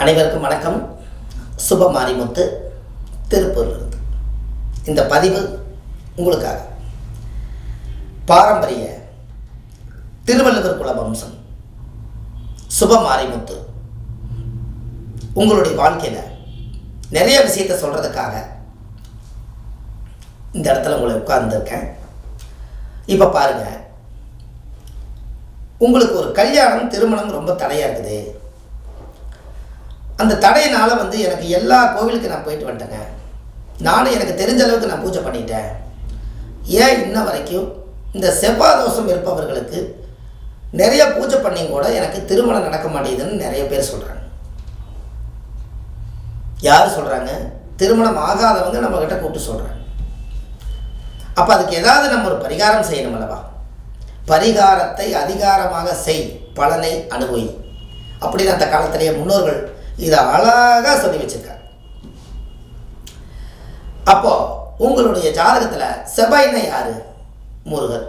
அனைவருக்கும் வணக்கம். சுப மாரிமுத்து திருப்பூர்லேருந்து. இந்த பதிவு உங்களுக்காக. பாரம்பரிய திருவள்ளுவர் குல வம்சம். சுப மாரிமுத்து உங்களுடைய வாழ்க்கையில் நிறைய விஷயத்தை சொல்கிறதுக்காக இந்த இடத்துல உங்களை உட்கார்ந்துருக்கேன். இப்போ பாருங்கள் உங்களுக்கு ஒரு கல்யாணம் திருமணம் ரொம்ப தடையாக இருக்குது. அந்த தடையினால் வந்து எனக்கு எல்லா கோவிலுக்கு நான் போயிட்டு வந்துட்டேங்க. நானும் எனக்கு தெரிஞ்ச அளவுக்கு நான் பூஜை பண்ணிட்டேன். ஏன் இன்ன வரைக்கும் இந்த செவ்வாய் தோஷம் இருப்பவர்களுக்கு நிறைய பூஜை பண்ணி கூட எனக்கு திருமணம் நடக்க மாட்டேங்குதுன்னு நிறைய பேர் சொல்கிறாங்க யார் சொல்கிறாங்க திருமணம் ஆகாதவங்க நம்மக்கிட்ட கூப்பிட்டு சொல்கிறாங்க அப்போ அதுக்கு ஏதாவது நம்ம ஒரு பரிகாரம் செய்யணும் அல்லவா? பரிகாரத்தை அதிகாரமாக செய் பலனை அனுபவி. அப்படின்னு அந்த காலத்திலேயே முன்னோர்கள் இதை அழகாக சொல்லி வச்சிருக்காங்க அப்போ உங்களுடைய ஜாதகத்தில் செவ்வாய்னா யாரு? முருகர்.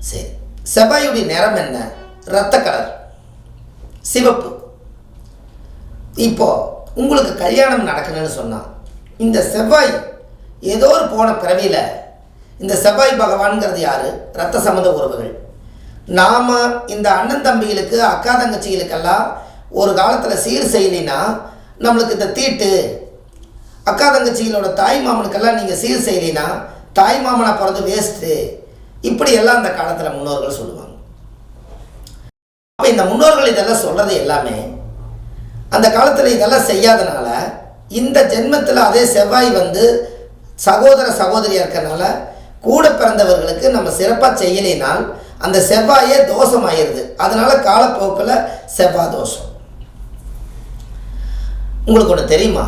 சரி. செவ்வாயுடைய நிறம் என்ன? இரத்த கலர் சிவப்பு. இப்போ உங்களுக்கு கல்யாணம் நடக்கணும்னு சொன்னால் இந்த செவ்வாய் ஏதோ ஒரு போன பிறவியில் இந்த செவ்வாய் பகவான்கிறது யார்? ரத்த சம்மந்த உறவுகள். நாம் இந்த அண்ணன் தம்பிகளுக்கு அக்கா தங்கச்சிகளுக்கெல்லாம் ஒரு காலத்தில் சீர் செய்யலைன்னா நம்மளுக்கு இந்த தீட்டு அக்கா தங்கச்சிகளோட தாய் மாமனுக்கெல்லாம் நீங்கள் சீர் செய்யலைன்னா தாய் மாமனை பிறந்து வேஸ்ட்டு இப்படி எல்லாம் அந்த காலத்தில் முன்னோர்கள் சொல்லுவாங்க. அப்போ இந்த முன்னோர்கள் இதெல்லாம் சொல்கிறது எல்லாமே அந்த காலத்தில் இதெல்லாம் செய்யாதனால இந்த ஜென்மத்தில் அதே செவ்வாய் வந்து சகோதர சகோதரியாக இருக்கிறனால கூட பிறந்தவர்களுக்கு நம்ம சிறப்பாக செய்யலைனால் அந்த செவ்வாயே தோஷம் ஆயிடுது அதனால காலப்போக்கில் செவ்வாய் தோஷம். உங்களுக்கு ஒன்று தெரியுமா?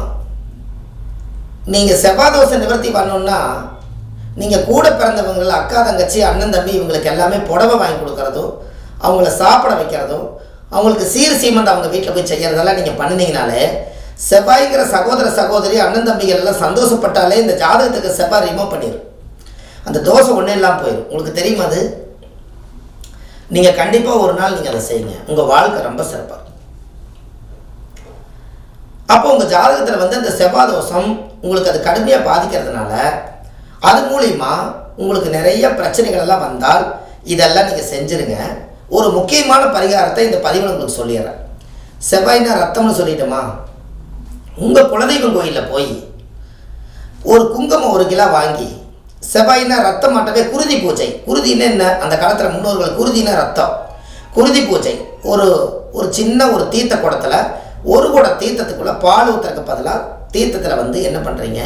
நீங்கள் செவ்வாய் நிவர்த்தி பண்ணணும்னா நீங்கள் கூட பிறந்தவங்களை அக்கா தங்கச்சி அண்ணன் தம்பி இவங்களுக்கு எல்லாமே புடவை வாங்கி கொடுக்கறதும் அவங்கள சாப்பிட வைக்கிறதும் அவங்களுக்கு சீர் சீமெண்ட் அவங்க வீட்டில் போய் செய்கிறதெல்லாம் நீங்கள் பண்ணினீங்கனாலே செவ்வாய்ங்கிற சகோதர சகோதரி அண்ணன் தம்பிகள் எல்லாம் சந்தோஷப்பட்டாலே இந்த ஜாதகத்துக்கு செவ்வாய் ரிமூவ் பண்ணிடும் அந்த தோசை ஒன்றும் இல்லாமல் போயிடும் உங்களுக்கு தெரியுமா அது? நீங்கள் கண்டிப்பாக ஒரு நாள் நீங்கள் அதை செய்யுங்க. உங்கள் வாழ்க்கை ரொம்ப சிறப்பாக இருக்கும். அப்போ உங்கள் ஜாதகத்தில் வந்து அந்த செவ்வாய் தோஷம் உங்களுக்கு அது கடுமையாக பாதிக்கிறதுனால அது மூலிமா உங்களுக்கு நிறைய பிரச்சனைகள் எல்லாம் வந்தால் இதெல்லாம் நீங்கள் செஞ்சுருங்க. ஒரு முக்கியமான பரிகாரத்தை இந்த பதிவில் உங்களுக்கு சொல்லிடுறேன். செவ்வாய்னா ரத்தம்னு சொல்லிட்டோமா? உங்கள் குலதெய்வம் கோயிலில் போய் ஒரு குங்குமம் ஒரு கிலோ வாங்கி செவ்வாயினா ரத்தம் மாட்டவே குருதி பூஜை. குருதின்னு என்ன? அந்த காலத்தில் முன்னோர்கள் குருதினா ரத்தம். குருதி பூஜை. ஒரு ஒரு சின்ன ஒரு தீர்த்த குடத்தில் ஒரு குட தீர்த்தத்துக்குள்ளே பால் ஊற்றுறதுக்கு பதிலாக தீர்த்தத்தில் வந்து என்ன பண்ணுறீங்க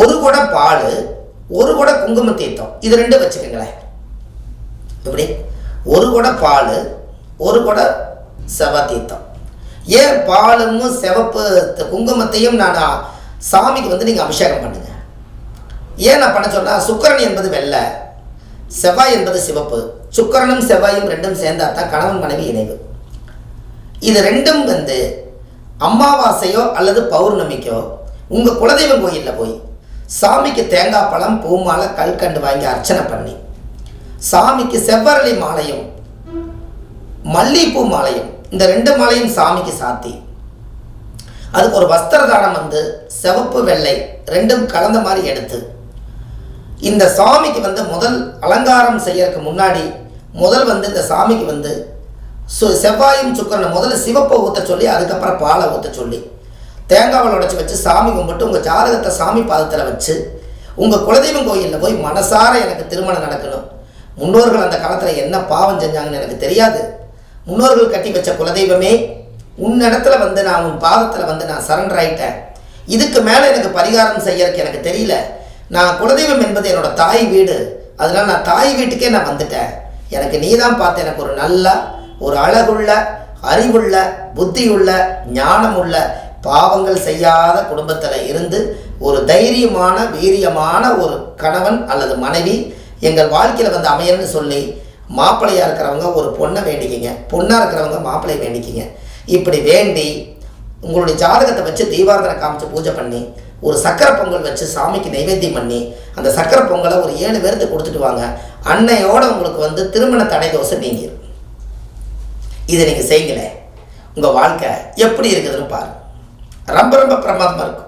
ஒரு குடம் பால் ஒரு குடம் குங்கும தீர்த்தம். இது ரெண்டும் வச்சுக்கோங்களேன். எப்படி? ஒரு குடம் பால் ஒரு குடம் செவ்வாய் தீர்த்தம். ஏன் பாலும் சிவப்பு குங்குமத்தையும் நான் சாமிக்கு வந்து நீங்கள் அபிஷேகம் பண்ணுங்க. ஏன் நான் பண்ண சொன்னால் சுக்கரன் என்பது வெள்ளை செவ்வாய் என்பது சிவப்பு. சுக்கரனும் செவ்வாயும் ரெண்டும் சேர்ந்தா தான் கணவன் மனைவி இணைவு. இது ரெண்டும் வந்து அமாவாசையோ அல்லது பௌர்ணமிக்கோ. உங்கள் குலதெய்வம் கோயிலில் போய் சாமிக்கு தேங்காய் பழம் பூ மாலை கல்கண்டு வாங்கி அர்ச்சனை பண்ணி சாமிக்கு செவ்வரளி மாலையும் மல்லிகைப்பூ மாலையும் இந்த ரெண்டு மாலையும் சாமிக்கு சாத்தி அதுக்கு ஒரு வஸ்திர தானம் வந்து சிவப்பு வெள்ளை ரெண்டும் கலந்த மாதிரி எடுத்து இந்த சாமிக்கு வந்து முதல் அலங்காரம் செய்யறதுக்கு முன்னாடி முதல் வந்து இந்த சாமிக்கு வந்து ஸோ செவ்வாயும் சுக்கரனை முதல்ல சிவப்பை ஊற்ற சொல்லி அதுக்கப்புறம் பாலை ஊற்ற சொல்லி. தேங்காவில் உடச்சி வச்சு சாமி கும்பிட்டு உங்கள் ஜாதகத்தை சாமி பாதத்தில் வச்சு உங்கள் குலதெய்வம் கோயிலில் போய் மனசார எனக்கு திருமணம் நடக்கணும். முன்னோர்கள் அந்த காலத்தில் என்ன பாவம் செஞ்சாங்கன்னு எனக்கு தெரியாது. முன்னோர்கள் கட்டி வச்ச குலதெய்வமே உன்னிடத்துல வந்து நான் உன் பாதத்தில் வந்து நான் சரண்டர் ஆகிட்டேன் இதுக்கு மேலே எனக்கு பரிகாரம் செய்யறதுக்கு எனக்கு தெரியல. நான் குலதெய்வம் என்பது என்னோட தாய் வீடு. அதனால் நான் தாய் வீட்டுக்கே நான் வந்துட்டேன். எனக்கு நீ தான் பார்த்து எனக்கு ஒரு நல்லா ஒரு அழகுள்ள அறிவுள்ள புத்தியுள்ள ஞானமுள்ள பாவங்கள் செய்யாத குடும்பத்தில் இருந்து ஒரு தைரியமான வீரியமான ஒரு கணவன் அல்லது மனைவி எங்கள் வாழ்க்கையில் வந்து அமையணும்னு சொல்லி மாப்பிள்ளையாக இருக்கிறவங்க ஒரு பொண்ணை வேண்டிக்கிங்க. பொண்ணாக இருக்கிறவங்க மாப்பிள்ளை வேண்டிக்கிங்க. இப்படி வேண்டி உங்களுடைய ஜாதகத்தை வச்சு தீபாரதனை காமிச்சு பூஜை பண்ணி ஒரு சக்கரை பொங்கல் வச்சு சாமிக்கு நைவேத்தியம் பண்ணி அந்த சக்கரை பொங்கலை ஒரு ஏழு பேருக்கு கொடுத்துட்டு வாங்க. அன்னையோட உங்களுக்கு வந்து திருமண தடை தோசை நீங்கிடும் இதை நீங்கள் செய்யுங்களேன் உங்கள் வாழ்க்கை எப்படி இருக்குதுன்னு பாருங்க. ரொம்ப ரொம்ப பிரமாதமாக இருக்கும்.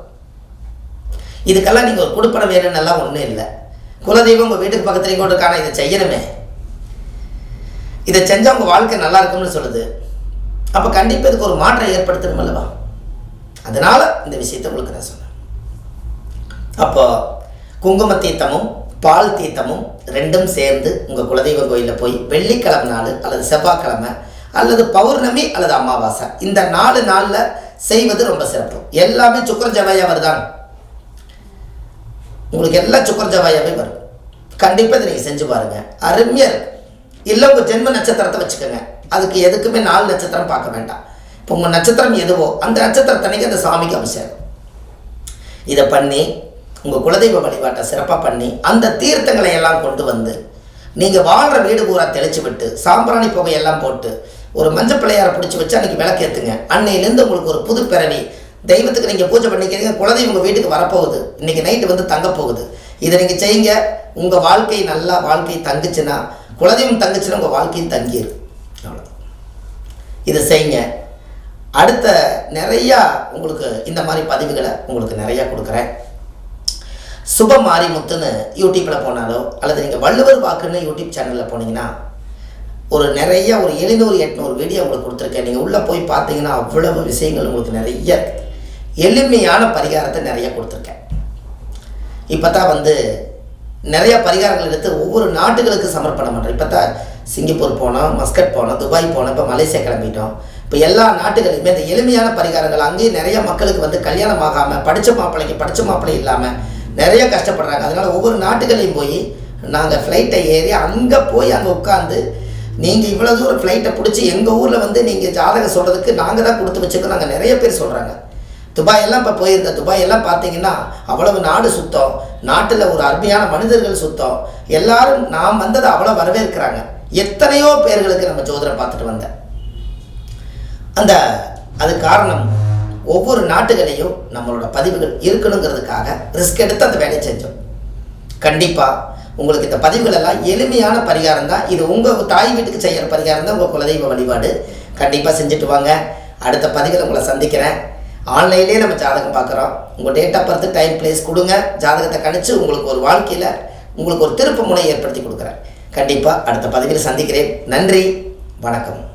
இதுக்கெல்லாம் நீங்கள் ஒரு கொடுப்பன வேணும்னெல்லாம் ஒன்றும் இல்லை. குலதெய்வம் உங்கள் வீட்டுக்கு பக்கத்துலேயும் கூட இருக்கான இதை செய்யணுமே. இதை செஞ்சால் உங்கள் வாழ்க்கை நல்லா இருக்கும்னு சொல்லுது. அப்போ கண்டிப்பாக இதுக்கு ஒரு மாற்றம் ஏற்படுத்தணும் அல்லவா? அதனால் இந்த விஷயத்தை உங்களுக்கு நான் சொன்னேன். அப்போ குங்கும தீர்த்தமும் பால் தீர்த்தமும் ரெண்டும் சேர்ந்து உங்கள் குலதெய்வ கோயிலில் போய் வெள்ளிக்கிழமை நாள் அல்லது செவ்வாய்க்கிழமை அல்லது பௌர்ணமி அல்லது அமாவாசை. இந்த நாலு நாளில் செய்வது ரொம்ப சிறப்பு. எல்லாமே சுக்கர ஜவாயா வருதாங்க உங்களுக்கு எல்லாம் சுக்கர ஜவாயாவே வரும். கண்டிப்பாக இதை நீங்கள் செஞ்சு பாருங்கள் அருமையாக இல்லை உங்கள் ஜென்ம நட்சத்திரத்தை வச்சுக்கோங்க. அதுக்கு எதுக்குமே நாலு நட்சத்திரம் பார்க்க வேண்டாம். இப்போ உங்கள் நட்சத்திரம் எதுவோ அந்த நட்சத்திரத்தன்னைக்கு அந்த சாமிக்கு அபிஷேகம். இதை பண்ணி உங்கள் குலதெய்வ வழிபாட்டை சிறப்பாக பண்ணி அந்த தீர்த்தங்களை எல்லாம் கொண்டு வந்து நீங்கள் வாழ்கிற வீடு பூரா தெளிச்சு விட்டு சாம்பிராணி புகையெல்லாம் போட்டு ஒரு மஞ்சள் பிள்ளையாரை பிடிச்சி வச்சு அன்றைக்கி விளக்கேற்றுங்க அன்னையிலேருந்து உங்களுக்கு ஒரு புது பிறவி. தெய்வத்துக்கு நீங்கள் பூஜை பண்ணிக்கிறீங்க குலதெய்வம் உங்கள் வீட்டுக்கு வரப்போகுது. இன்றைக்கி நைட்டு வந்து தங்க போகுது. இதை நீங்கள் செய்யுங்க. உங்கள் வாழ்க்கை நல்லா வாழ்க்கை தங்குச்சுன்னா குலதெய்வம் தங்குச்சுன்னா உங்கள் வாழ்க்கையும் தங்கிடும் அவ்வளோ இதை செய்யுங்க. அடுத்த நிறையா உங்களுக்கு இந்த மாதிரி பதிவுகளை உங்களுக்கு நிறையா கொடுக்குறேன். சுப மாரிமுத்துன்னு யூடியூப்பில் போனாலோ அல்லது நீங்கள் வள்ளுவர் வாக்குன்னு யூடியூப் சேனலில் போனீங்கன்னா ஒரு நிறைய ஒரு எழுநூறு எட்நூறு வீடியோ உங்களுக்கு கொடுத்துருக்கேன். நீங்கள் உள்ளே போய் பார்த்தீங்கன்னா அவ்வளவு விஷயங்கள் உங்களுக்கு நிறைய எளிமையான பரிகாரத்தை நிறைய கொடுத்துருக்கேன். இப்போ தான் வந்து நிறைய பரிகாரங்கள் எடுத்து ஒவ்வொரு நாட்டுகளுக்கு சமர்ப்பணம் பண்ணுறோம் இப்போ தான் சிங்கப்பூர் போனோம் மஸ்கட் போனோம் துபாய் போனோம் இப்போ மலேசியா கிளம்பிட்டோம். இப்போ எல்லா நாட்டுகளுமே இந்த எளிமையான பரிகாரங்கள் அங்கேயும் நிறைய மக்களுக்கு வந்து கல்யாணம் ஆகாமல் படித்த மாப்பிள்ளைக்கு படித்த மாப்பிள்ளை இல்லாமல் நிறைய கஷ்டப்படுறாங்க. அதனால் ஒவ்வொரு நாட்டுகளையும் போய் நாங்கள் ஃப்ளைட்டை ஏறி அங்கே போய் அங்கே உட்காந்து நீங்கள் இவ்வளோ தூரம் ஃப்ளைட்டை பிடிச்சி எங்கள் ஊரில் வந்து நீங்கள் ஜாதகம் சொல்கிறதுக்கு நாங்கள் தான் கொடுத்து வச்சுருக்கோம். நாங்கள் நிறைய பேர் சொல்கிறாங்க துபாய் எல்லாம் இப்போ போயிருந்த துபாய் எல்லாம் பார்த்தீங்கன்னா அவ்வளவு நாடு சுத்தம். நாட்டில் ஒரு அருமையான மனிதர்கள் சுத்தம். எல்லாரும் நாம் வந்ததை அவ்வளோ வரவேற்கிறாங்க. எத்தனையோ பேர்களுக்கு நம்ம ஜோதிடம் பார்த்துட்டு வந்தேன். அந்த அது காரணம் ஒவ்வொரு நாட்டுகளையும் நம்மளோட பதிவுகள் இருக்கணுங்கிறதுக்காக ரிஸ்க் எடுத்து அந்த வேலையை செஞ்சோம். கண்டிப்பாக உங்களுக்கு இந்த பதிவுகள் எல்லாம் எளிமையான பரிகாரம் தான் இது உங்கள் தாய் வீட்டுக்கு செய்கிற பரிகாரம் தான் உங்கள் குலதெய்வ வழிபாடு. கண்டிப்பாக செஞ்சுட்டு வாங்க. அடுத்த பதிவில் உங்களை சந்திக்கிறேன். ஆன்லைன்லேயே நம்ம ஜாதகம் பார்க்குறோம். உங்கள் date of birth time place கொடுங்க. ஜாதகத்தை கணிச்சு உங்களுக்கு ஒரு வாழ்க்கையில் உங்களுக்கு ஒரு திருப்பு முனை ஏற்படுத்தி கொடுக்குறேன். கண்டிப்பாக அடுத்த பதிவில் சந்திக்கிறேன். நன்றி. வணக்கம்.